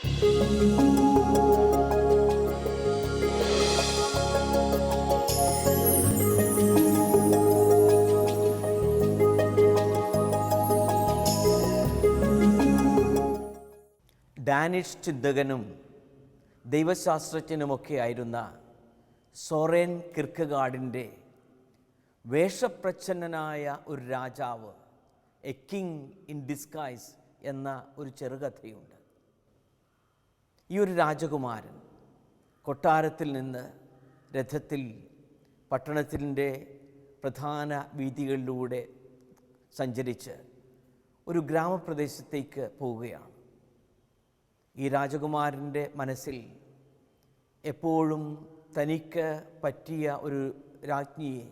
Danish ചിന്തകനും ദൈവശാസ്ത്രജ്ഞനുമൊക്കെ ആയിരുന്ന സോറേൻ കിർക്കഗാഡിന്റെ വേഷപ്രച്ഛന്നനായ ഒരു രാജാവ് എ കിങ് ഇൻ ഡിസ്കൈസ് എന്ന ഒരു ചെറുകഥയുണ്ട്. ഈ ഒരു രാജകുമാരൻ കൊട്ടാരത്തിൽ നിന്ന് രഥത്തിൽ പട്ടണത്തിന്റെ പ്രധാന വീതികളിലൂടെ സഞ്ചരിച്ച് ഒരു ഗ്രാമപ്രദേശത്തേക്ക് പോവുകയാണ്. ഈ രാജകുമാരന്റെ മനസ്സിൽ എപ്പോഴും തനിക്ക് പറ്റിയ ഒരു രാജ്ഞിയെ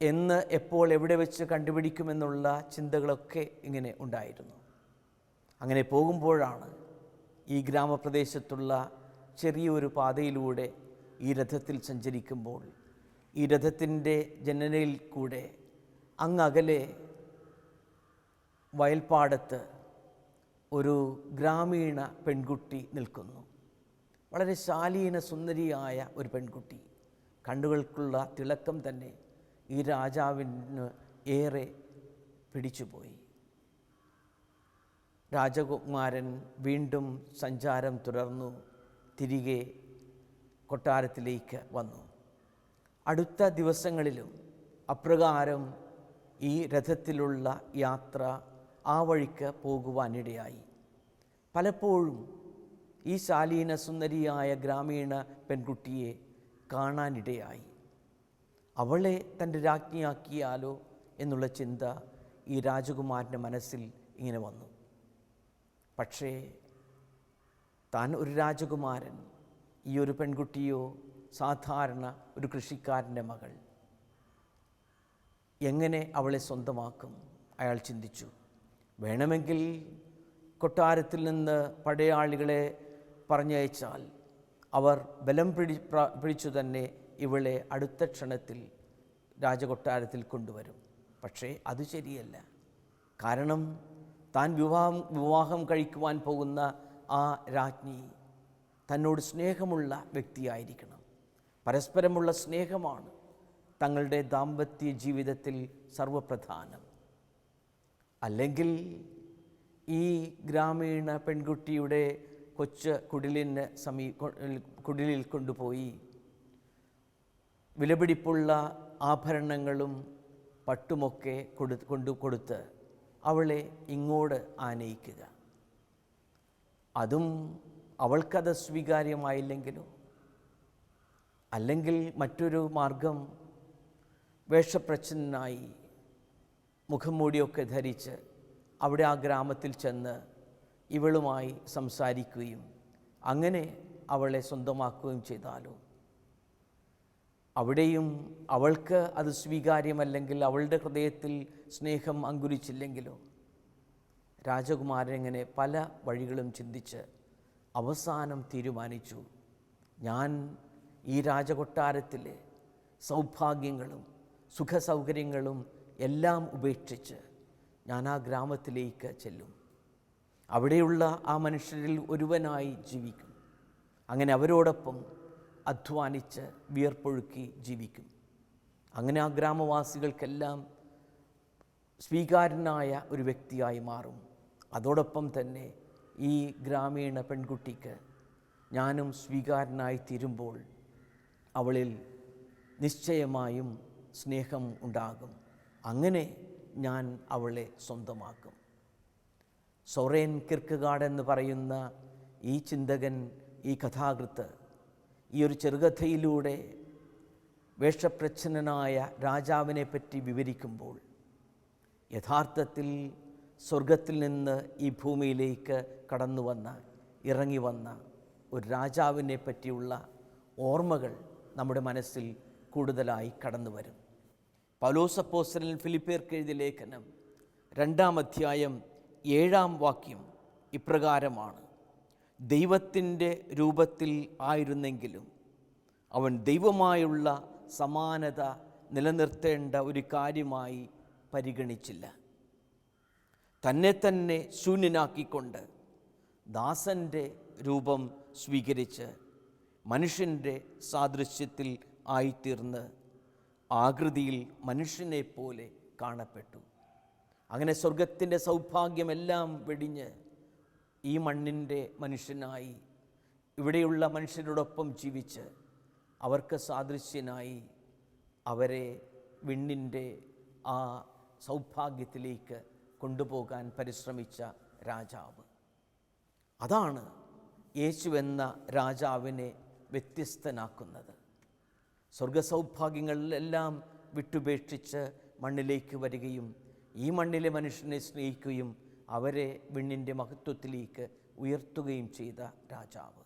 എന്ന് എപ്പോൾ എവിടെ വെച്ച് കണ്ടുപിടിക്കുമെന്നുള്ള ചിന്തകളൊക്കെ ഇങ്ങനെ ഉണ്ടായിരുന്നു. അങ്ങനെ പോകുമ്പോഴാണ് ഈ ഗ്രാമപ്രദേശത്തുള്ള ചെറിയൊരു പാതയിലൂടെ ഈ രഥത്തിൽ സഞ്ചരിക്കുമ്പോൾ ഈ രഥത്തിന്റെ ജനനയിൽ കൂടെ അങ്ങകലെ വയൽപ്പാടത്ത് ഒരു ഗ്രാമീണ പെൺകുട്ടി നിൽക്കുന്നു. വളരെ ശാലീന സുന്ദരിയായ ഒരു പെൺകുട്ടി. കണ്ണുകൾക്കുള്ള തിളക്കം തന്നെ ഈ രാജാവിന് ഏറെ പിടിച്ചുപോയി. രാജകുമാരൻ വീണ്ടും സഞ്ചാരം തുടർന്നു. തിരികെ കൊട്ടാരത്തിലേക്ക് വന്നു. അടുത്ത ദിവസങ്ങളിലും അപ്രകാരം ഈ രഥത്തിലുള്ള യാത്ര ആ വഴിക്ക് പോകുവാനിടയായി. പലപ്പോഴും ഈ ശാലീന സുന്ദരിയായ ഗ്രാമീണ പെൺകുട്ടിയെ കാണാനിടയായി. അവളെ തന്റെ രാജ്ഞിയാക്കിയാലോ എന്നുള്ള ചിന്ത ഈ രാജകുമാരന്റെ മനസ്സിൽ ഇങ്ങനെ വന്നു. പക്ഷേ താൻ ഒരു രാജകുമാരൻ ഈ ഒരു പെൺകുട്ടിയോ സാധാരണ ഒരു കൃഷിക്കാരന്റെ മകൾ. എങ്ങനെ അവളെ സ്വന്തമാക്കും? അയാൾ ചിന്തിച്ചു. വേണമെങ്കിൽ കൊട്ടാരത്തിൽ നിന്ന് പടയാളികളെ പറഞ്ഞയച്ചാൽ അവർ ബലം പിടി പിടിച്ചു തന്നെ ഇവളെ അടുത്ത ക്ഷണത്തിൽ രാജകൊട്ടാരത്തിൽ കൊണ്ടുവരും. പക്ഷേ അത് ശരിയല്ല. കാരണം താൻ വിവാഹം വിവാഹം കഴിക്കുവാൻ പോകുന്ന ആ രാജ്ഞി തന്നോട് സ്നേഹമുള്ള വ്യക്തിയായിരിക്കണം. പരസ്പരമുള്ള സ്നേഹമാണ് തങ്ങളുടെ ദാമ്പത്യ ജീവിതത്തിൽ സർവപ്രധാനം. അല്ലെങ്കിൽ ഈ ഗ്രാമീണ പെൺകുട്ടിയുടെ കൊച്ച് കുടിലിന് സമീ കുടിലിൽ കൊണ്ടുപോയി വിലപിടിപ്പുള്ള ആഭരണങ്ങളും പട്ടുമൊക്കെ കൊടു കൊണ്ടു കൊടുത്ത് അവളെ ഇങ്ങോട് ആനയിക്കുക. അതും അവൾക്കത് സ്വീകാര്യമായില്ലെങ്കിലോ? അല്ലെങ്കിൽ മറ്റൊരു മാർഗം വേഷപ്രച്ഛന്നനായി മുഖം മൂടിയൊക്കെ ധരിച്ച് അവിടെ ആ ഗ്രാമത്തിൽ ചെന്ന് ഇവളുമായി സംസാരിക്കുകയും അങ്ങനെ അവളെ സ്വന്തമാക്കുകയും ചെയ്താലോ? അവിടെയും അവൾക്ക് അത് സ്വീകാര്യമല്ലെങ്കിൽ അവളുടെ ഹൃദയത്തിൽ സ്നേഹം അങ്കുരിച്ചില്ലെങ്കിലോ? രാജകുമാരൻ ഇങ്ങനെ പല വഴികളും ചിന്തിച്ച് അവസാനം തീരുമാനിച്ചു. ഞാൻ ഈ രാജകൊട്ടാരത്തിലെ സൗഭാഗ്യങ്ങളും സുഖസൗകര്യങ്ങളും എല്ലാം ഉപേക്ഷിച്ച് ഞാൻ ആ ഗ്രാമത്തിലേക്ക് ചെല്ലും. അവിടെയുള്ള ആ മനുഷ്യരിൽ ഒരുവനായി ജീവിക്കും. അങ്ങനെ അവരോടൊപ്പം അധ്വാനിച്ച് വിയർപ്പൊഴുക്കി ജീവിക്കും. അങ്ങനെ ആ ഗ്രാമവാസികൾക്കെല്ലാം സ്വീകാരനായ ഒരു വ്യക്തിയായി മാറും. അതോടൊപ്പം തന്നെ ഈ ഗ്രാമീണ പെൺകുട്ടിക്ക് ഞാനും സ്വീകാരനായി തീരുമ്പോൾ അവളിൽ നിശ്ചയമായും സ്നേഹം ഉണ്ടാകും. അങ്ങനെ ഞാൻ അവളെ സ്വന്തമാക്കും. സൊറേൻ കിർക്കുകാട് എന്ന് പറയുന്ന ഈ ചിന്തകൻ ഈ കഥാകൃത്ത് ഈ ഒരു ചെറുകഥയിലൂടെ വേഷപ്രച്ഛന്നനായ രാജാവിനെ പറ്റി വിവരിക്കുമ്പോൾ യഥാർത്ഥത്തിൽ സ്വർഗത്തിൽ നിന്ന് ഈ ഭൂമിയിലേക്ക് കടന്നു വന്ന ഇറങ്ങി വന്ന ഒരു രാജാവിനെ പറ്റിയുള്ള ഓർമ്മകൾ നമ്മുടെ മനസ്സിൽ കൂടുതലായി കടന്നു വരും. പൗലോസപ്പോസ്റ്റലിൽ ഫിലിപ്പേർക്ക് എഴുതിയ ലേഖനം രണ്ടാം അധ്യായം ഏഴാം വാക്യം ഇപ്രകാരമാണ്. ദൈവത്തിന്റെ രൂപത്തിൽ ആയിരുന്നെങ്കിലും അവൻ ദൈവമായുള്ള സമാനത നിലനിർത്തേണ്ട ഒരു കാര്യമായി പരിഗണിച്ചില്ല. തന്നെ തന്നെ ശൂന്യനാക്കിക്കൊണ്ട് ദാസന്റെ രൂപം സ്വീകരിച്ച് മനുഷ്യന്റെ സാദൃശ്യത്തിൽ ആയിത്തീർന്ന് ആകൃതിയിൽ മനുഷ്യനെ പോലെ കാണപ്പെട്ടു. അങ്ങനെ സ്വർഗത്തിന്റെ സൗഭാഗ്യമെല്ലാം വെടിഞ്ഞ് ഈ മണ്ണിന്റെ മനുഷ്യനായി ഇവിടെയുള്ള മനുഷ്യരോടൊപ്പം ജീവിച്ച് അവർക്ക് സാദൃശ്യനായി അവരെ വിണ്ണിന്റെ ആ സൗഭാഗ്യത്തിലേക്ക് കൊണ്ടുപോകാൻ പരിശ്രമിച്ച രാജാവ്. അതാണ് യേശു എന്ന രാജാവിനെ വ്യത്യസ്തനാക്കുന്നത്. സ്വർഗസൗഭാഗ്യങ്ങളിലെല്ലാം വിട്ടുപേക്ഷിച്ച് മണ്ണിലേക്ക് വരികയും ഈ മണ്ണിലെ മനുഷ്യനെ സ്നേഹിക്കുകയും അവരെ വിണ്ണിന്റെ മഹത്വത്തിലേക്ക് ഉയർത്തുകയും ചെയ്ത രാജാവ്.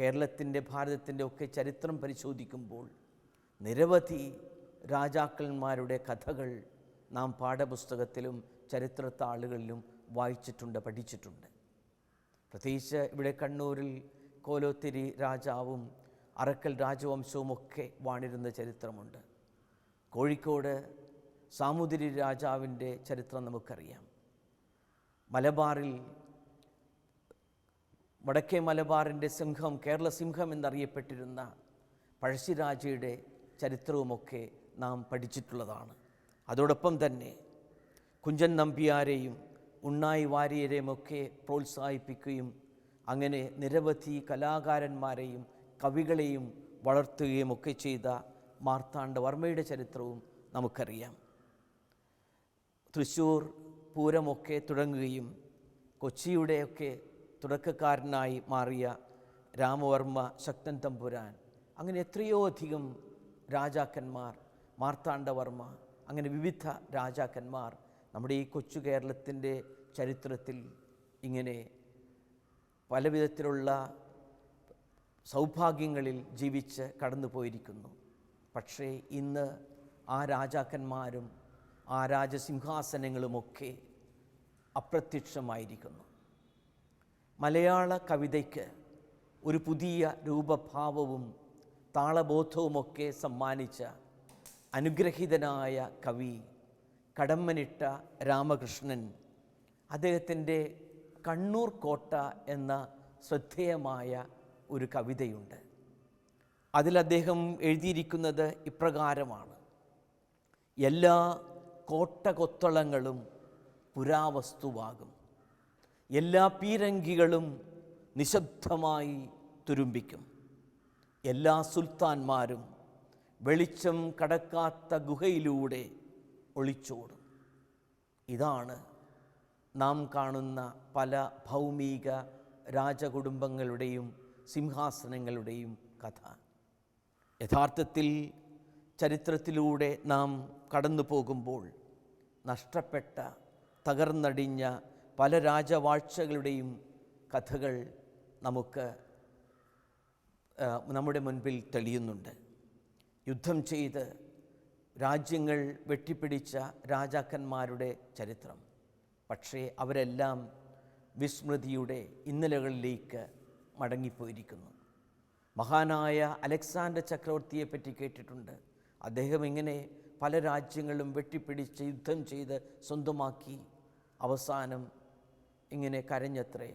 കേരളത്തിന്റെ ഭാരതത്തിന്റെ ഒക്കെ ചരിത്രം പരിശോധിക്കുമ്പോൾ നിരവധി രാജാക്കന്മാരുടെ കഥകൾ നാം പാഠപുസ്തകത്തിലും ചരിത്രത്താളുകളിലും വായിച്ചിട്ടുണ്ട് പഠിച്ചിട്ടുണ്ട്. പ്രത്യേകിച്ച് ഇവിടെ കണ്ണൂരിൽ കോലോത്തിരി രാജാവും അറക്കൽ രാജവംശവും ഒക്കെ വാണിരുന്ന ചരിത്രമുണ്ട്. കോഴിക്കോട് സാമൂതിരി രാജാവിന്റെ ചരിത്രം നമുക്കറിയാം. മലബാറിൽ വടക്കേ മലബാറിന്റെ സിംഹം കേരള സിംഹം എന്നറിയപ്പെട്ടിരുന്ന പഴശ്ശിരാജയുടെ ചരിത്രവുമൊക്കെ നാം പഠിച്ചിട്ടുള്ളതാണ്. അതോടൊപ്പം തന്നെ കുഞ്ചൻ നമ്പ്യാരെയും ഉണ്ണായി വാര്യരെയുമൊക്കെ പ്രോത്സാഹിപ്പിക്കുകയും അങ്ങനെ നിരവധി കലാകാരന്മാരെയും കവികളെയും വളർത്തുകയും ഒക്കെ ചെയ്ത മാർത്താണ്ഡവർമ്മയുടെ ചരിത്രവും നമുക്കറിയാം. തൃശ്ശൂർ പൂരമൊക്കെ തുടങ്ങുകയും കൊച്ചിയുടെയൊക്കെ തുടക്കക്കാരനായി മാറിയ രാമവർമ്മ ശക്തൻ തമ്പുരാൻ അങ്ങനെ എത്രയോ അധികം രാജാക്കന്മാർ മാർത്താണ്ഡവർമ്മ അങ്ങനെ വിവിധ രാജാക്കന്മാർ നമ്മുടെ ഈ കൊച്ചു കേരളത്തിന്റെ ചരിത്രത്തിൽ ഇങ്ങനെ പലവിധത്തിലുള്ള സൗഭാഗ്യങ്ങളിൽ ജീവിച്ച് കടന്നു പോയിരിക്കുന്നു പക്ഷേ ഇന്ന് ആ രാജാക്കന്മാരും ആ രാജസിംഹാസനങ്ങളുമൊക്കെ അപ്രത്യക്ഷമായിരിക്കുന്നു. മലയാള കവിതയ്ക്ക് ഒരു പുതിയ രൂപഭാവവും താളബോധവുമൊക്കെ സമ്മാനിച്ച അനുഗ്രഹീതനായ കവി കടമ്മനിട്ട രാമകൃഷ്ണൻ അദ്ദേഹത്തിന്റെ കണ്ണൂർ കോട്ട എന്ന ശ്രദ്ധേയമായ ഒരു കവിതയുണ്ട്. അതിൽ അദ്ദേഹം എഴുതിയിരിക്കുന്നത് ഇപ്രകാരമാണ്. എല്ലാ കോട്ടകൊത്തളങ്ങളും പുരാവസ്തുവാകും. എല്ലാ പീരങ്കികളും നിശബ്ദമായി തുരുമ്പിക്കും. എല്ലാ സുൽത്താൻമാരും വെളിച്ചം കടക്കാത്ത ഗുഹയിലൂടെ ഒളിച്ചോടും. ഇതാണ് നാം കാണുന്ന പല ഭൗമിക രാജകുടുംബങ്ങളുടെയും സിംഹാസനങ്ങളുടെയും കഥ. യഥാർത്ഥത്തിൽ ചരിത്രത്തിലൂടെ നാം കടന്നു പോകുമ്പോൾ നഷ്ടപ്പെട്ട തകർന്നടിഞ്ഞ പല രാജവാഴ്ചകളുടെയും കഥകൾ നമുക്ക് നമ്മുടെ മുൻപിൽ തെളിയുന്നുണ്ട്. യുദ്ധം ചെയ്ത് രാജ്യങ്ങൾ വെട്ടിപ്പിടിച്ച രാജാക്കന്മാരുടെ ചരിത്രം. പക്ഷേ അവരെല്ലാം വിസ്മൃതിയുടെ ഇന്നലകളിലേക്ക് മടങ്ങിപ്പോയിരിക്കുന്നു. മഹാനായ അലക്സാണ്ടർ ചക്രവർത്തിയെപ്പറ്റി കേട്ടിട്ടുണ്ട്. അദ്ദേഹം ഇങ്ങനെ പല രാജ്യങ്ങളും വെട്ടിപ്പിടിച്ച് യുദ്ധം ചെയ്ത് സ്വന്തമാക്കി. അവസാനം ഇങ്ങനെ കരഞ്ഞത്രേ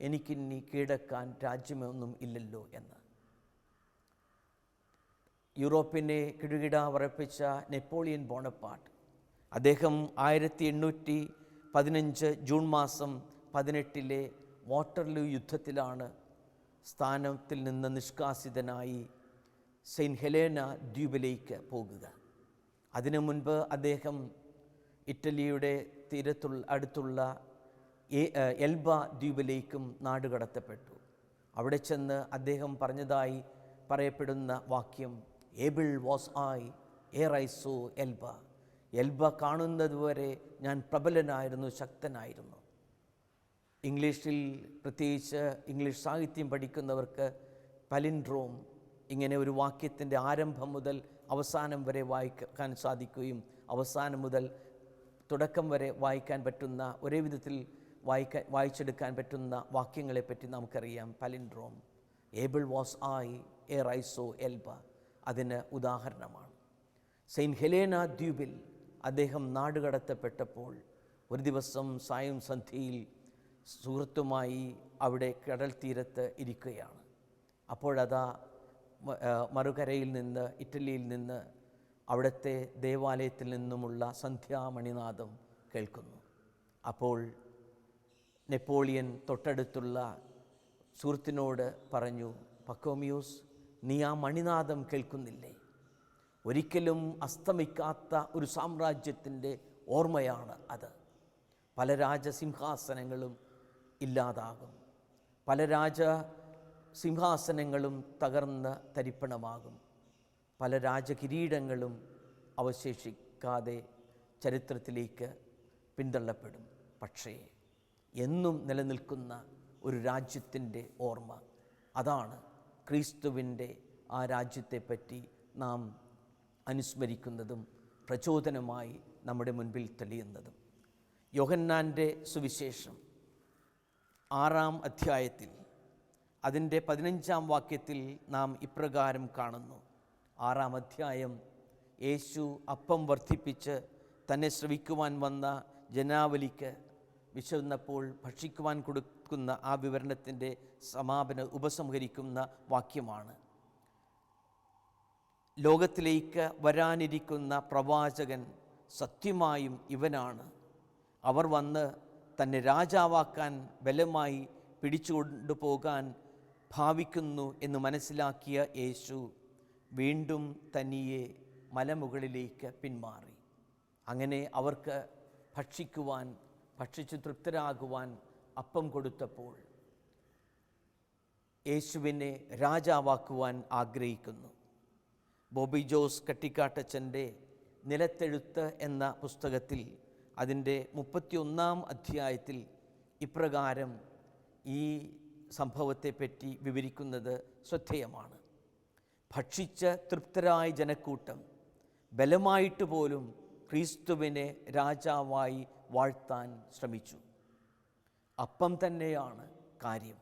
എനിക്കിനി കീഴടക്കാൻ രാജ്യമൊന്നും ഇല്ലല്ലോ എന്ന്. യൂറോപ്പിനെ കിടുകിട വറപ്പിച്ച നെപ്പോളിയൻ ബോണപ്പാട്ട് അദ്ദേഹം ആയിരത്തി എണ്ണൂറ്റി പതിനഞ്ച് ജൂൺ മാസം പതിനെട്ടിലെ വാട്ടർലൂ യുദ്ധത്തിലാണ് സ്ഥാനത്തിൽ നിന്ന് നിഷ്കാസിതനായി സെയിന്റ് ഹെലേന ദ്വീപിലേക്ക് പോകുക. അതിനു മുൻപ് അദ്ദേഹം ഇറ്റലിയുടെ തീരത്തുള്ള അടുത്തുള്ള എൽബ ദ്വീപിലേക്കും നാടുകടത്തപ്പെട്ടു അവിടെ ചെന്ന് അദ്ദേഹം പറഞ്ഞതായി പറയപ്പെടുന്ന വാക്യം able was I ere I saw Elba. Elba കാണുന്നതുവരെ ഞാൻ പ്രബലനായിരുന്നു ശക്തനായിരുന്നു. ഇംഗ്ലീഷിൽ പ്രത്യേകിച്ച് ഇംഗ്ലീഷ് സാഹിത്യം പഠിക്കുന്നവർക്ക് പലിൻഡ്രോം ഇങ്ങനെ ഒരു വാക്യത്തിന്റെ ആരംഭം മുതൽ അവസാനം വരെ വായിക്കാൻ സാധിക്കുകയും അവസാനം മുതൽ തുടക്കം വരെ വായിക്കാൻ പറ്റുന്ന ഒരേ വിധത്തിൽ വായിക്കാൻ വായിച്ചെടുക്കാൻ പറ്റുന്ന വാക്യങ്ങളെപ്പറ്റി നമുക്കറിയാം. Palindrome able was I ere I saw Elba. അതിന് ഉദാഹരണമാണ്. സെയിന്റ് ഹെലേന ദ്വീപിൽ അദ്ദേഹം നാടുകടത്തപ്പെട്ടപ്പോൾ ഒരു ദിവസം സായം സന്ധ്യയിൽ സുഹൃത്തുമായി അവിടെ കടൽ തീരത്ത് ഇരിക്കുകയാണ്. അപ്പോഴതാ മറുകരയിൽ നിന്ന് ഇറ്റലിയിൽ നിന്ന് അവിടുത്തെ ദേവാലയത്തിൽ നിന്നുമുള്ള സന്ധ്യാമണിനാദം കേൾക്കുന്നു. അപ്പോൾ നെപ്പോളിയൻ തൊട്ടടുത്തുള്ള സുഹൃത്തിനോട് പറഞ്ഞു പക്കോമിയൂസ് നീ ആ മണിനാദം കേൾക്കുന്നില്ലേ? ഒരിക്കലും അസ്തമിക്കാത്ത ഒരു സാമ്രാജ്യത്തിന്റെ ഓർമ്മയാണ് അത്. പല രാജസിംഹാസനങ്ങളും ഇല്ലാതാകും. പല രാജ സിംഹാസനങ്ങളും തകർന്ന് തരിപ്പണമാകും. പല രാജകിരീടങ്ങളും അവശേഷിക്കാതെ ചരിത്രത്തിലേക്ക് പിന്തള്ളപ്പെടും. പക്ഷേ എന്നും നിലനിൽക്കുന്ന ഒരു രാജ്യത്തിന്റെ ഓർമ്മ അതാണ് ക്രിസ്തുവിന്റെ ആ രാജ്യത്തെപ്പറ്റി നാം അനുസ്മരിക്കുന്നതും പ്രചോദനമായി നമ്മുടെ മുൻപിൽ തെളിയുന്നതും. യോഹന്നാന്റെ സുവിശേഷം ആറാം അധ്യായത്തിൽ അതിന്റെ പതിനഞ്ചാം വാക്യത്തിൽ നാം ഇപ്രകാരം കാണുന്നു. ആറാം അധ്യായം യേശു അപ്പം വർദ്ധിപ്പിച്ച് തന്നെ ശ്രവിക്കുവാൻ വന്ന ജനാവലിക്ക് വിശന്നപ്പോൾ ഭക്ഷിക്കുവാൻ കൊടുക്കുന്ന ആ വിവരണത്തിന്റെ സമാപന ഉപസംഹരിക്കുന്ന വാക്യമാണ്. ലോകത്തിലേക്ക് വരാനിരിക്കുന്ന പ്രവാചകൻ സത്യമായും ഇവനാണ്. അവർ വന്ന് തന്നെ രാജാവാക്കാൻ ബലമായി പിടിച്ചുകൊണ്ടു പോകാൻ ഭാവിക്കുന്നു എന്ന് മനസ്സിലാക്കിയ യേശു വീണ്ടും തനിയെ മലമുകളിലേക്ക് പിന്മാറി. അങ്ങനെ അവർക്ക് ഭക്ഷിക്കുവാൻ ഭക്ഷിച്ചു തൃപ്തരാകുവാൻ അപ്പം കൊടുത്തപ്പോൾ യേശുവിനെ രാജാവാക്കുവാൻ ആഗ്രഹിക്കുന്നു. ബോബി ജോസ് കട്ടിക്കാട്ടച്ചന്റെ നിലത്തെഴുത്ത് എന്ന പുസ്തകത്തിൽ അതിന്റെ മുപ്പത്തിയൊന്നാം അധ്യായത്തിൽ ഇപ്രകാരം ഈ സംഭവത്തെപ്പറ്റി വിവരിക്കുന്നത് ശ്രദ്ധേയമാണ്. ഭക്ഷിച്ച തൃപ്തരായ ജനക്കൂട്ടം ബലമായിട്ട് പോലും ക്രിസ്തുവിനെ രാജാവായി വാഴ്ത്താൻ ശ്രമിച്ചു. അപ്പം തന്നെയാണ് കാര്യം.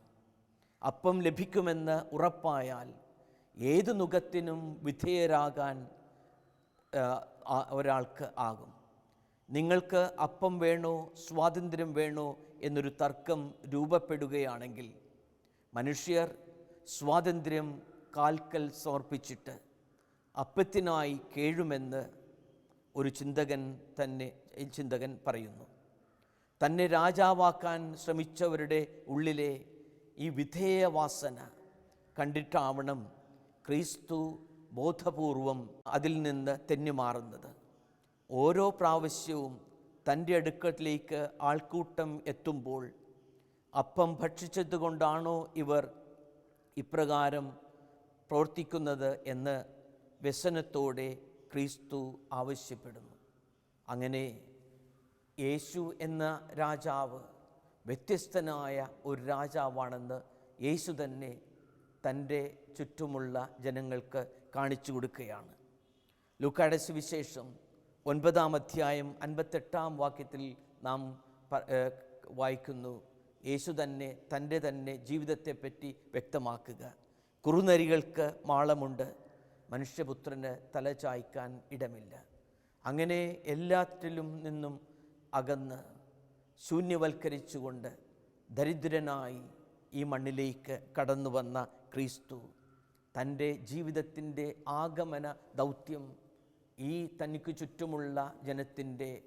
അപ്പം ലഭിക്കുമെന്ന് ഉറപ്പായാൽ ഏത് നുഖത്തിനും വിധേയരാകാൻ ഒരാൾക്ക് ആകും. നിങ്ങൾക്ക് അപ്പം വേണോ സ്വാതന്ത്ര്യം വേണോ എന്നൊരു തർക്കം രൂപപ്പെടുകയാണെങ്കിൽ മനുഷ്യർ സ്വാതന്ത്ര്യം കാൽക്കൽ സമർപ്പിച്ചിട്ട് അപ്പത്തിനായി കേഴുമെന്ന് ഒരു ചിന്തകൻ തന്നെ ചിന്തകൻ പറയുന്നു. തന്നെ രാജാവാക്കാൻ ശ്രമിച്ചവരുടെ ഉള്ളിലെ ഈ വിധേയവാസന കണ്ടിട്ടാവണം ക്രിസ്തു ബോധപൂർവം അതിൽ നിന്ന് തെന്നിമാറുന്നത്. ഓരോ പ്രാവശ്യവും തന്റെ അടുക്കലേക്ക് ആൾക്കൂട്ടം എത്തുമ്പോൾ അപ്പം ഭക്ഷിച്ചതുകൊണ്ടാണോ ഇവർ ഇപ്രകാരം പ്രവർത്തിക്കുന്നത് എന്ന് വ്യസനത്തോടെ ക്രിസ്തു ആവശ്യപ്പെടുന്നു. അങ്ങനെ യേശു എന്ന രാജാവ് വ്യത്യസ്തനായ ഒരു രാജാവാണെന്ന് യേശു തന്നെ തന്റെ ചുറ്റുമുള്ള ജനങ്ങൾക്ക് കാണിച്ചു കൊടുക്കുകയാണ്. ലൂക്കായുടെ വിശേഷം ഒൻപതാം അധ്യായം അൻപത്തെട്ടാം വാക്യത്തിൽ നാം വായിക്കുന്നു. യേശു തന്നെ തന്റെ തന്നെ ജീവിതത്തെപ്പറ്റി വ്യക്തമാക്കുക. കുറുനരികൾക്ക് മാളമുണ്ട്. മനുഷ്യപുത്രന് തല ചായ്ക്കാൻ ഇടമില്ല. അങ്ങനെ എല്ലാറ്റിലും നിന്നും അകന്ന് ശൂന്യവൽക്കരിച്ചുകൊണ്ട് ദരിദ്രനായി ഈ മണ്ണിലേക്ക് കടന്നു വന്ന ക്രിസ്തു തന്റെ ജീവിതത്തിന്റെ ആഗമന ദൗത്യം ഈ തനിക്ക് ചുറ്റുമുള്ള ജനത്തിന്റെ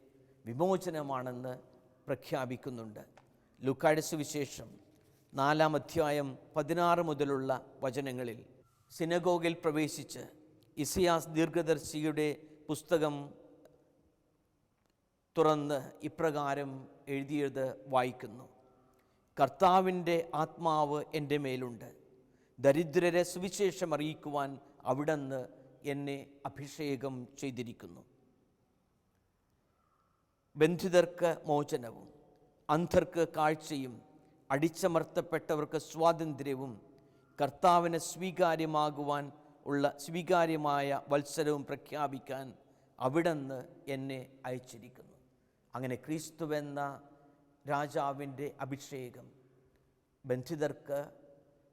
വിമോചനമാണെന്ന് പ്രഖ്യാപിക്കുന്നുണ്ട്. ലുക്കായുടെ സുവിശേഷം നാലാം അധ്യായം പതിനാറ് മുതലുള്ള വചനങ്ങളിൽ സിനഗോഗിൽ പ്രവേശിച്ച് ഇസിയാസ് ദീർഘദർശിയുടെ പുസ്തകം തുറന്ന് ഇപ്രകാരം എഴുതിയത് വായിക്കുന്നു. കർത്താവിന്റെ ആത്മാവ് എന്റെ മേലുണ്ട്. ദരിദ്രരെ സുവിശേഷം അറിയിക്കുവാൻ അവിടുന്ന് എന്നെ അഭിഷേകം ചെയ്തിരിക്കുന്നു. ബന്ധിതർക്ക് മോചനവും അന്ധർക്ക് കാഴ്ചയും അടിച്ചമർത്തപ്പെട്ടവർക്ക് സ്വാതന്ത്ര്യവും കർത്താവിന് സ്വീകാര്യമാകുവാൻ ഉള്ള സ്വീകാര്യമായ വത്സരവും പ്രഖ്യാപിക്കാൻ അവിടുന്ന് എന്നെ അയച്ചിരിക്കുന്നു. അങ്ങനെ ക്രിസ്തുവെന്ന രാജാവിന്റെ അഭിഷേകം ബന്ധിതർക്ക്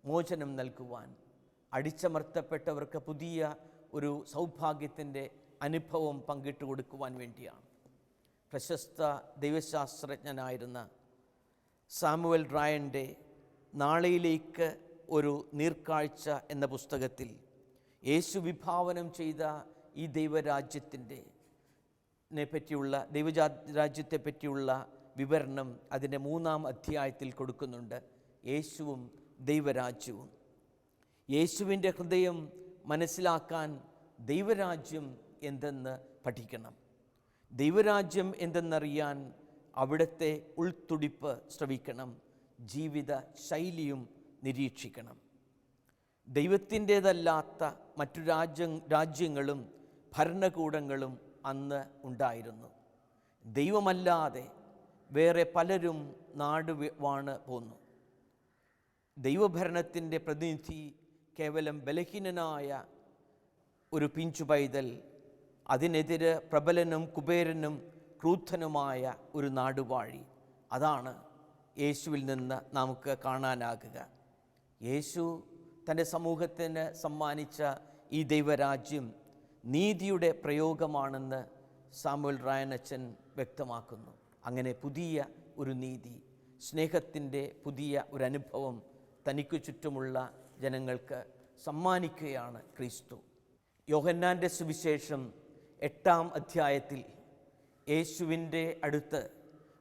മോചനം നൽകുവാൻ അടിച്ചമർത്തപ്പെട്ടവർക്ക് പുതിയ ഒരു സൗഭാഗ്യത്തിന്റെ അനുഭവം പങ്കിട്ട് കൊടുക്കുവാൻ വേണ്ടിയാണ്. പ്രശസ്ത ദൈവശാസ്ത്രജ്ഞനായിരുന്ന സാമുവൽ റായന്റെ നാളെയിലേക്ക് ഒരു നീർക്കാഴ്ച എന്ന പുസ്തകത്തിൽ യേശു വിഭാവനം ചെയ്ത ഈ ദൈവരാജ്യത്തിന്റെ പറ്റിയുള്ള ദൈവജാ രാജ്യത്തെ പറ്റിയുള്ള വിവരണം അതിന്റെ മൂന്നാം അധ്യായത്തിൽ കൊടുക്കുന്നുണ്ട്. യേശുവും ദൈവരാജ്യവും. യേശുവിന്റെ ഹൃദയം മനസ്സിലാക്കാൻ ദൈവരാജ്യം എന്തെന്ന് പഠിക്കണം. ദൈവരാജ്യം എന്തെന്നറിയാൻ അവിടുത്തെ ഉൾത്തുടിപ്പ് ശ്രവിക്കണം ജീവിത ശൈലിയും നിരീക്ഷിക്കണം. ദൈവത്തിന്റേതല്ലാത്ത മറ്റു രാജ്യ രാജ്യങ്ങളും ഭരണകൂടങ്ങളും അന്ന് ഉണ്ടായിരുന്നു. ദൈവമല്ലാതെ വേറെ പലരും നാട് വാണ് പോന്നു. ദൈവഭരണത്തിന്റെ പ്രതിനിധി കേവലം ബലഹീനനായ ഒരു പിഞ്ചു പൈതൽ അതിനെതിരെ പ്രബലനും കുബേരനും ക്രൂദ്ധനുമായ ഒരു നാടുവാഴി. അതാണ് യേശുവിൽ നിന്ന് നമുക്ക് കാണാനാകുക. യേശു തന്റെ സമൂഹത്തിന് സമ്മാനിച്ച ഈ ദൈവരാജ്യം നീതിയുടെ പ്രയോഗമാണെന്ന് സാമുൽ റായനച്ചൻ വ്യക്തമാക്കുന്നു. അങ്ങനെ പുതിയ ഒരു നീതി സ്നേഹത്തിന്റെ പുതിയ ഒരു അനുഭവം തനിക്ക് ചുറ്റുമുള്ള ജനങ്ങൾക്ക് സമ്മാനിക്കുകയാണ് ക്രിസ്തു. യോഹന്നാന്റെ സുവിശേഷം എട്ടാം അധ്യായത്തിൽ യേശുവിന്റെ അടുത്ത്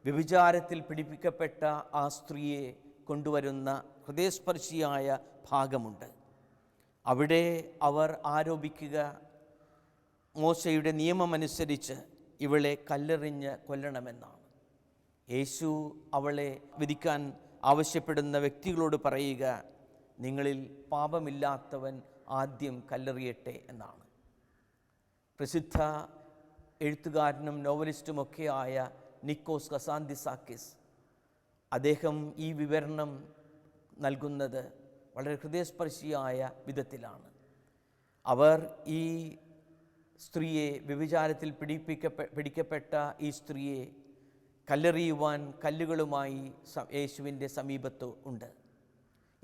വ്യഭിചാരത്തിൽ പിടിപ്പിക്കപ്പെട്ട ആ സ്ത്രീയെ കൊണ്ടുവരുന്ന ഹൃദയസ്പർശിയായ ഭാഗമുണ്ട്. അവിടെ അവർ ആരോപിക്കുക മോശയുടെ നിയമമനുസരിച്ച് ഇവളെ കല്ലെറിഞ്ഞ് കൊല്ലണമെന്നാണ്. യേശു അവളെ വിധിക്കാൻ ആവശ്യപ്പെടുന്ന വ്യക്തികളോട് പറയുക നിങ്ങളിൽ പാപമില്ലാത്തവൻ ആദ്യം കല്ലെറിയട്ടെ എന്നാണ്. പ്രസിദ്ധ എഴുത്തുകാരനും നോവലിസ്റ്റുമൊക്കെയായ നിക്കോസ് കസാന്തിസാക്കിസ് അദ്ദേഹം ഈ വിവരണം നൽകുന്നത് വളരെ ഹൃദയസ്പർശിയായ വിധത്തിലാണ്. അവർ ഈ സ്ത്രീയെ വ്യഭിചാരത്തിൽ പിടിപ്പിക്കപ്പെ പിടിക്കപ്പെട്ട ഈ സ്ത്രീയെ കല്ലെറിയുവാൻ കല്ലുകളുമായി യേശുവിന്റെ സമീപത്ത് ഉണ്ട്.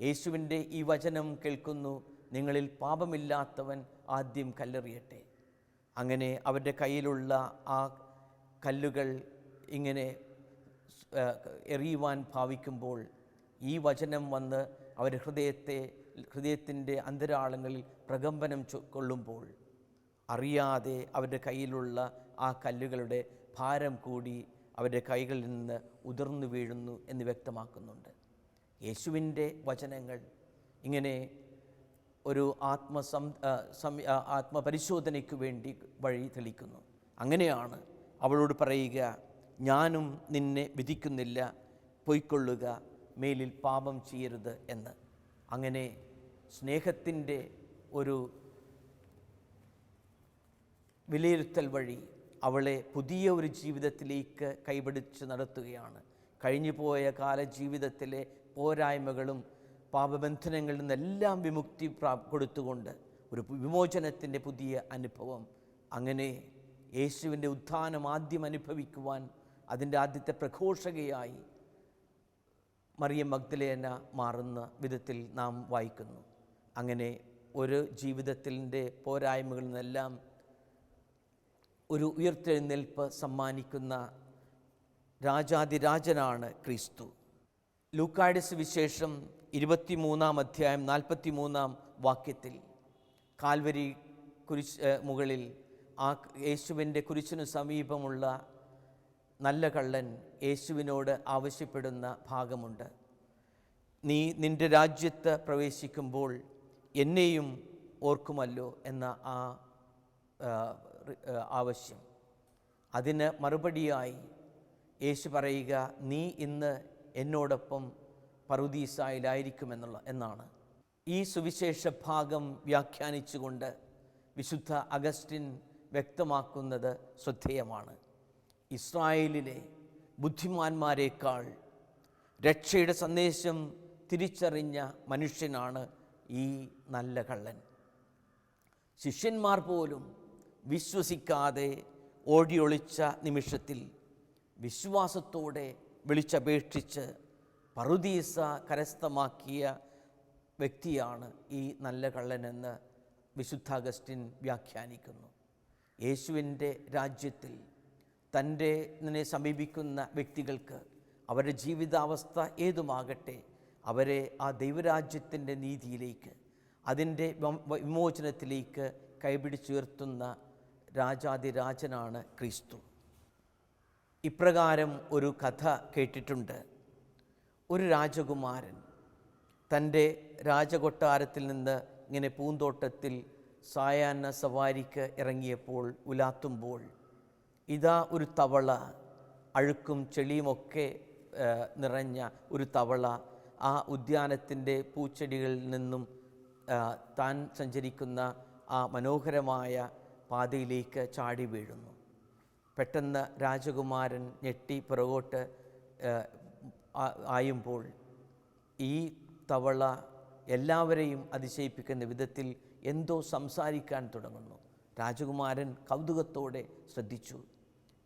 യേശുവിന്റെ ഈ വചനം കേൾക്കുന്നു നിങ്ങളിൽ പാപമില്ലാത്തവൻ ആദ്യം കല്ലെറിയട്ടെ. അങ്ങനെ അവരുടെ കയ്യിലുള്ള ആ കല്ലുകൾ ഇങ്ങനെ എറിയുവാൻ ഭാവിക്കുമ്പോൾ ഈ വചനം വന്ന് അവരുടെ ഹൃദയത്തെ ഹൃദയത്തിന്റെ അന്തരാളങ്ങളിൽ പ്രകമ്പനം കൊള്ളുമ്പോൾ അറിയാതെ അവരുടെ കയ്യിലുള്ള ആ കല്ലുകളുടെ ഭാരം കൂടി അവരുടെ കൈകളിൽ നിന്ന് ഉതിർന്നു വീഴുന്നു എന്ന് വ്യക്തമാക്കുന്നുണ്ട്. യേശുവിന്റെ വചനങ്ങൾ ഇങ്ങനെ ഒരു ആത്മസം ആത്മപരിശോധനയ്ക്ക് വേണ്ടി വഴി തെളിക്കുന്നു. അങ്ങനെയാണ് അവളോട് പറയുക ഞാനും നിന്നെ വിധിക്കുന്നില്ല പൊയ്ക്കൊള്ളുക മേലിൽ പാപം ചെയ്യരുത് എന്ന്. അങ്ങനെ സ്നേഹത്തിന്റെ ഒരു വിലയിരുത്തൽ വഴി അവളെ പുതിയ ഒരു ജീവിതത്തിലേക്ക് കൈപിടിച്ച് നടത്തുകയാണ്. കഴിഞ്ഞുപോയ കാല ജീവിതത്തിലെ പോരായ്മകളും പാപബന്ധനങ്ങളിൽ നിന്നെല്ലാം വിമുക്തി പ്രാ കൊടുത്തുകൊണ്ട് ഒരു വിമോചനത്തിന്റെ പുതിയ അനുഭവം. അങ്ങനെ യേശുവിന്റെ ഉത്ഥാനം ആദ്യം അനുഭവിക്കുവാൻ അതിന്റെ ആദ്യത്തെ പ്രഘോഷകയായി മറിയം മഗ്ദലേന മാറുന്ന വിധത്തിൽ നാം വായിക്കുന്നു. അങ്ങനെ ഒരു ജീവിതത്തിന്റെ പോരായ്മകളിൽ നിന്നെല്ലാം ഒരു ഉയർത്തെഴുന്നേൽപ്പ് സമ്മാനിക്കുന്ന രാജാതിരാജനാണ് ക്രിസ്തു. ലൂക്കാഡിസ് സുവിശേഷം ഇരുപത്തിമൂന്നാം അധ്യായം നാൽപ്പത്തിമൂന്നാം വാക്യത്തിൽ കാൽവരി കുരിശ് മുകളിൽ ആ യേശുവിന്റെ കുരിശിനു സമീപമുള്ള നല്ല കള്ളൻ യേശുവിനോട് ആവശ്യപ്പെടുന്ന ഭാഗമുണ്ട്. നീ നിന്റെ രാജ്യത്ത് പ്രവേശിക്കുമ്പോൾ എന്നെയും ഓർക്കുമല്ലോ എന്ന ആ ആവശ്യം. അതിന് മറുപടിയായി യേശു പറയുക നീ ഇന്ന് എന്നോടൊപ്പം പറുദീസായിലായിരിക്കുമെന്നുള്ള എന്നാണ്. ഈ സുവിശേഷ ഭാഗം വ്യാഖ്യാനിച്ചുകൊണ്ട് വിശുദ്ധ അഗസ്റ്റിൻ വ്യക്തമാക്കുന്നത് ശ്രദ്ധേയമാണ്. ഇസ്രായേലിലെ ബുദ്ധിമാന്മാരെക്കാൾ രക്ഷയുടെ സന്ദേശം തിരിച്ചറിഞ്ഞ മനുഷ്യനാണ് ഈ നല്ല കള്ളൻ. ശിഷ്യന്മാർ പോലും വിശ്വസിക്കാതെ ഓടിയൊളിച്ച നിമിഷത്തിൽ വിശ്വാസത്തോടെ വിളിച്ചപേക്ഷിച്ച് പറുദീസ കരസ്ഥമാക്കിയ വ്യക്തിയാണ് ഈ നല്ല കള്ളനെന്ന് വിശുദ്ധ അഗസ്റ്റിൻ വ്യാഖ്യാനിക്കുന്നു. യേശുവിന്റെ രാജ്യത്തിൽ തന്റെ നിന്നെ സമീപിക്കുന്ന വ്യക്തികൾക്ക് അവരുടെ ജീവിതാവസ്ഥ ഏതുമാകട്ടെ അവരെ ആ ദൈവരാജ്യത്തിന്റെ നീതിയിലേക്ക് അതിന്റെ വിമോചനത്തിലേക്ക് കൈപിടിച്ചുയർത്തുന്ന രാജാതിരാജനാണ് ക്രിസ്തു. ഇപ്രകാരം ഒരു കഥ കേട്ടിട്ടുണ്ട്. ഒരു രാജകുമാരൻ തന്റെ രാജകൊട്ടാരത്തിൽ നിന്ന് ഇങ്ങനെ പൂന്തോട്ടത്തിൽ സായാഹ്ന സവാരിക്ക് ഇറങ്ങിയപ്പോൾ ഉലാത്തുമ്പോൾ ഇതാ ഒരു തവള അഴുക്കും ചെളിയുമൊക്കെ നിറഞ്ഞ ഒരു തവള ആ ഉദ്യാനത്തിന്റെ പൂച്ചെടികളിൽ നിന്നും താൻ സഞ്ചരിക്കുന്ന ആ മനോഹരമായ പാതയിലേക്ക് ചാടി വീഴുന്നു. പെട്ടെന്ന് രാജകുമാരൻ ഞെട്ടി പുറകോട്ട് ആയുമ്പോൾ ഈ തവള എല്ലാവരെയും അതിശയിപ്പിക്കുന്ന വിധത്തിൽ എന്തോ സംസാരിക്കാൻ തുടങ്ങുന്നു. രാജകുമാരൻ കൗതുകത്തോടെ ശ്രദ്ധിച്ചു.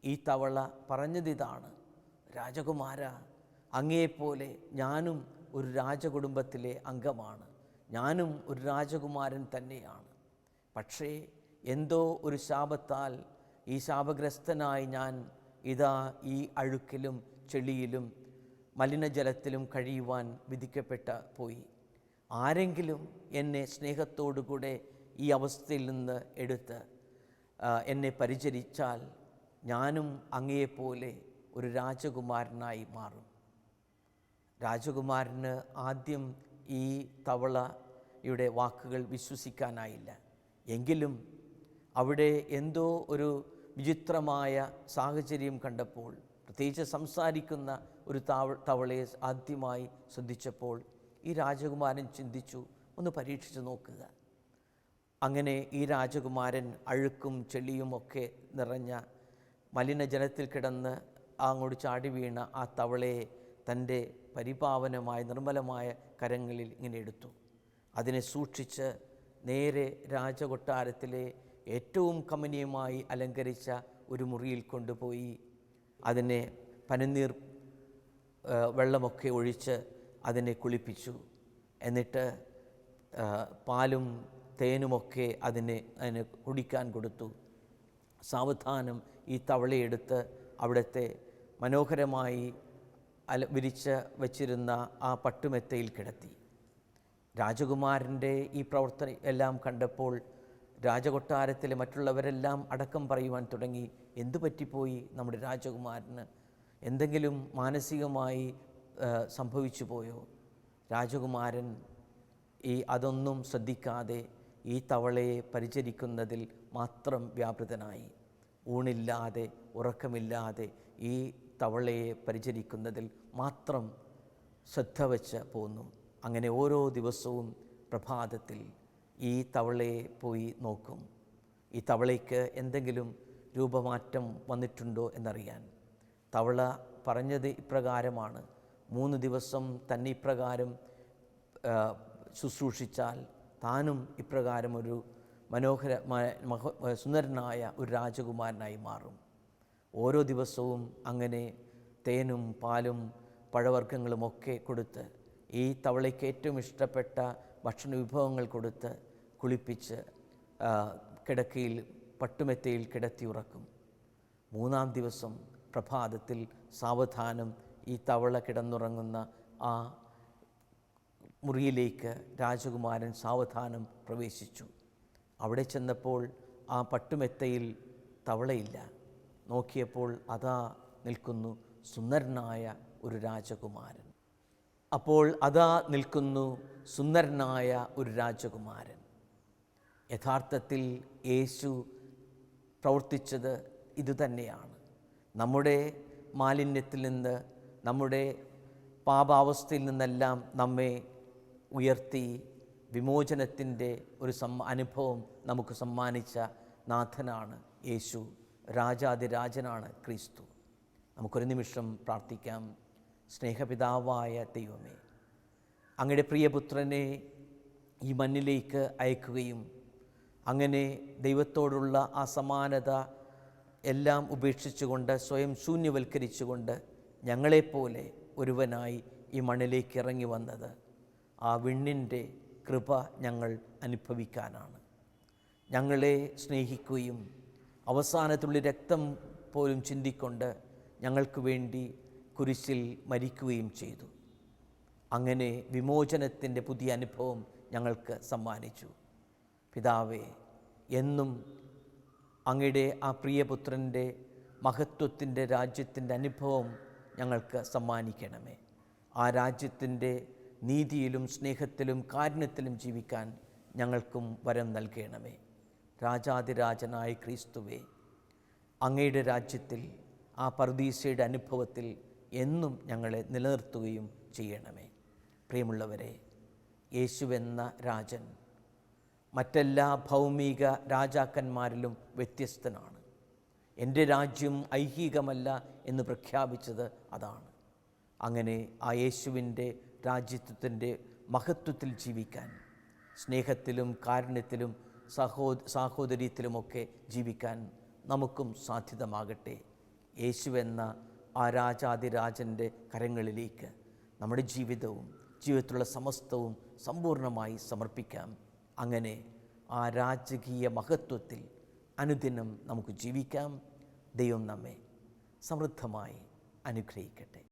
ഈ തവള പറഞ്ഞതിതാണ് രാജകുമാര അങ്ങേപ്പോലെ ഞാനും ഒരു രാജകുടുംബത്തിലെ അംഗമാണ്. ഞാനും ഒരു രാജകുമാരൻ തന്നെയാണ്. പക്ഷേ എന്തോ ഒരു ശാപത്താൽ ഈ ശാപഗ്രസ്തനായി ഞാൻ ഇതാ ഈ അഴുക്കിലും ചെളിയിലും മലിനജലത്തിലും കഴിയുവാൻ വിധിക്കപ്പെട്ട പോയി. ആരെങ്കിലും എന്നെ സ്നേഹത്തോടുകൂടെ ഈ അവസ്ഥയിൽ നിന്ന് എടുത്ത് എന്നെ പരിചരിച്ചാൽ ഞാനും അങ്ങയെപ്പോലെ ഒരു രാജകുമാരനായി മാറും. രാജകുമാരന് ആദ്യം ഈ തവളയുടെ വാക്കുകൾ വിശ്വസിക്കാനായില്ല. എങ്കിലും അവിടെ എന്തോ ഒരു വിചിത്രമായ സാഹചര്യം കണ്ടപ്പോൾ പ്രത്യേകിച്ച് സംസാരിക്കുന്ന ഒരു താവ തവളയെ ആദ്യമായി ശ്രദ്ധിച്ചപ്പോൾ ഈ രാജകുമാരൻ ചിന്തിച്ചു ഒന്ന് പരീക്ഷിച്ച് നോക്കുക. അങ്ങനെ ഈ രാജകുമാരൻ അഴുക്കും ചെളിയും ഒക്കെ നിറഞ്ഞ മലിനജലത്തിൽ കിടന്ന് അങ്ങോട്ട് ചാടി വീണ ആ തവളയെ തന്റെ പരിപാവനമായ നിർമ്മലമായ കരങ്ങളിൽ ഇങ്ങനെ എടുത്തു. അതിനെ സൂക്ഷിച്ച് നേരെ രാജകൊട്ടാരത്തിലെ ഏറ്റവും കമനീയമായി അലങ്കരിച്ച ഒരു മുറിയിൽ കൊണ്ടുപോയി അതിനെ പനിനീർ വെള്ളമൊക്കെ ഒഴിച്ച് അതിനെ കുളിപ്പിച്ചു. എന്നിട്ട് പാലും തേനുമൊക്കെ അതിനെ അതിന് കുടിക്കാൻ കൊടുത്തു. സാവധാനം ഈ തവളയെടുത്ത് അവിടുത്തെ മനോഹരമായി അല വിരിച്ച് വച്ചിരുന്ന ആ പട്ടുമെത്തയിൽ കിടത്തി. രാജകുമാരന്റെ ഈ പ്രവർത്തനം എല്ലാം കണ്ടപ്പോൾ രാജകൊട്ടാരത്തിലെ മറ്റുള്ളവരെല്ലാം അടക്കം പറയുവാൻ തുടങ്ങി. എന്തു പറ്റിപ്പോയി നമ്മുടെ രാജകുമാരന്? എന്തെങ്കിലും മാനസികമായി സംഭവിച്ചു പോയോ? രാജകുമാരൻ ഈ അതൊന്നും ശ്രദ്ധിക്കാതെ ഈ തവളയെ പരിചരിക്കുന്നതിൽ മാത്രം വ്യാപൃതനായി. ഊണില്ലാതെ ഉറക്കമില്ലാതെ ഈ തവളയെ പരിചരിക്കുന്നതിൽ മാത്രം ശ്രദ്ധ വച്ച് പോന്നു. അങ്ങനെ ഓരോ ദിവസവും പ്രഭാതത്തിൽ ഈ തവളയെ പോയി നോക്കും. ഈ തവളയ്ക്ക് എന്തെങ്കിലും രൂപമാറ്റം വന്നിട്ടുണ്ടോ എന്നറിയാൻ. തവള പറഞ്ഞത് ഇപ്രകാരമാണ്. മൂന്ന് ദിവസം തന്നെ ഇപ്രകാരം ശുശ്രൂഷിച്ചാൽ താനും ഇപ്രകാരം ഒരു മനോഹര സുന്ദരനായ ഒരു രാജകുമാരനായി മാറും. ഓരോ ദിവസവും അങ്ങനെ തേനും പാലും പഴവർഗങ്ങളുമൊക്കെ കൊടുത്ത് ഈ തവളയ്ക്ക് ഏറ്റവും ഇഷ്ടപ്പെട്ട ഭക്ഷണ വിഭവങ്ങൾ കൊടുത്ത് കുളിപ്പിച്ച് കിടക്കയിൽ പട്ടുമെത്തയിൽ കിടത്തി ഉറക്കും. മൂന്നാം ദിവസം പ്രഭാതത്തിൽ സാവധാനം ഈ തവള കിടന്നുറങ്ങുന്ന ആ മുറിയിലേക്ക് രാജകുമാരൻ സാവധാനം പ്രവേശിച്ചു. അവിടെ ചെന്നപ്പോൾ ആ പട്ടുമെത്തയിൽ തവളയില്ല. നോക്കിയപ്പോൾ അതാ നിൽക്കുന്നു സുന്ദരനായ ഒരു രാജകുമാരൻ. അപ്പോൾ അതാ നിൽക്കുന്നു സുന്ദരനായ ഒരു രാജകുമാരൻ. യഥാർത്ഥത്തിൽ യേശു പ്രവർത്തിച്ചത് ഇതുതന്നെയാണ്. നമ്മുടെ മാലിന്യത്തിൽ നിന്ന് നമ്മുടെ പാപാവസ്ഥയിൽ നിന്നെല്ലാം നമ്മെ ഉയർത്തി വിമോചനത്തിന്റെ ഒരു അനുഭവം നമുക്ക് സമ്മാനിച്ച നാഥനാണ് യേശു. രാജാതിരാജനാണ് ക്രിസ്തു. നമുക്കൊരു നിമിഷം പ്രാർത്ഥിക്കാം. സ്നേഹപിതാവായ ദൈവമേ അങ്ങയുടെ പ്രിയപുത്രനെ ഈ മണ്ണിലേക്ക് അയക്കുകയും അങ്ങനെ ദൈവത്തോടുള്ള ആ സമാനത എല്ലാം ഉപേക്ഷിച്ചുകൊണ്ട് സ്വയം ശൂന്യവൽക്കരിച്ചുകൊണ്ട് ഞങ്ങളെപ്പോലെ ഒരുവനായി ഈ മണ്ണിലേക്ക് ഇറങ്ങി വന്നത്. ആ വിണ്ണിന്റെ കൃപ ഞങ്ങൾ അനുഭവിക്കാനാണ്. ഞങ്ങളെ സ്നേഹിക്കുകയും അവസാനത്തുള്ളി രക്തം പോലും ചിന്തിക്കൊണ്ട് ഞങ്ങൾക്ക് വേണ്ടി കുരിശിൽ മരിക്കുകയും ചെയ്തു. അങ്ങനെ വിമോചനത്തിന്റെ പുതിയ അനുഭവം ഞങ്ങൾക്ക് സമ്മാനിച്ചു. പിതാവേ എന്നും അങ്ങയുടെ ആ പ്രിയപുത്രന്റെ മഹത്വത്തിന്റെ രാജ്യത്തിന്റെ അനുഭവം ഞങ്ങൾക്ക് സമ്മാനിക്കണമേ. ആ രാജ്യത്തിന്റെ നീതിയിലും സ്നേഹത്തിലും കാരുണ്യത്തിലും ജീവിക്കാൻ ഞങ്ങൾക്കും വരം നൽകണമേ. രാജാതിരാജനായ ക്രിസ്തുവേ അങ്ങയുടെ രാജ്യത്തിൽ ആ പർദീസയുടെ അനുഭവത്തിൽ എന്നും ഞങ്ങളെ നിലനിർത്തുകയും ചെയ്യണമേ. പ്രിയമുള്ളവരെ യേശുവെന്ന രാജൻ മറ്റെല്ലാ ഭൗമിക രാജാക്കന്മാരിലും വ്യത്യസ്തനാണ്. എന്റെ രാജ്യം ഐഹികമല്ല എന്ന് പ്രഖ്യാപിച്ചത് അതാണ്. അങ്ങനെ ആ യേശുവിന്റെ രാജ്യത്വത്തിന്റെ മഹത്വത്തിൽ ജീവിക്കാൻ സ്നേഹത്തിലും കാരുണ്യത്തിലും സഹോ സാഹോദര്യത്തിലുമൊക്കെ ജീവിക്കാൻ നമുക്കും സാധ്യതമാകട്ടെ. യേശുവെന്ന ആ രാജാതിരാജന്റെ കരങ്ങളിലേക്ക് നമ്മുടെ ജീവിതവും ജീവിതത്തിലുള്ള സമസ്തവും സമ്പൂർണമായി സമർപ്പിക്കാം. അങ്ങനെ ആ രാജകീയ മഹത്വത്തിൽ അനുദിനം നമുക്ക് ജീവിക്കാം. ദൈവം നമ്മെ സമൃദ്ധമായി അനുഗ്രഹിക്കട്ടെ.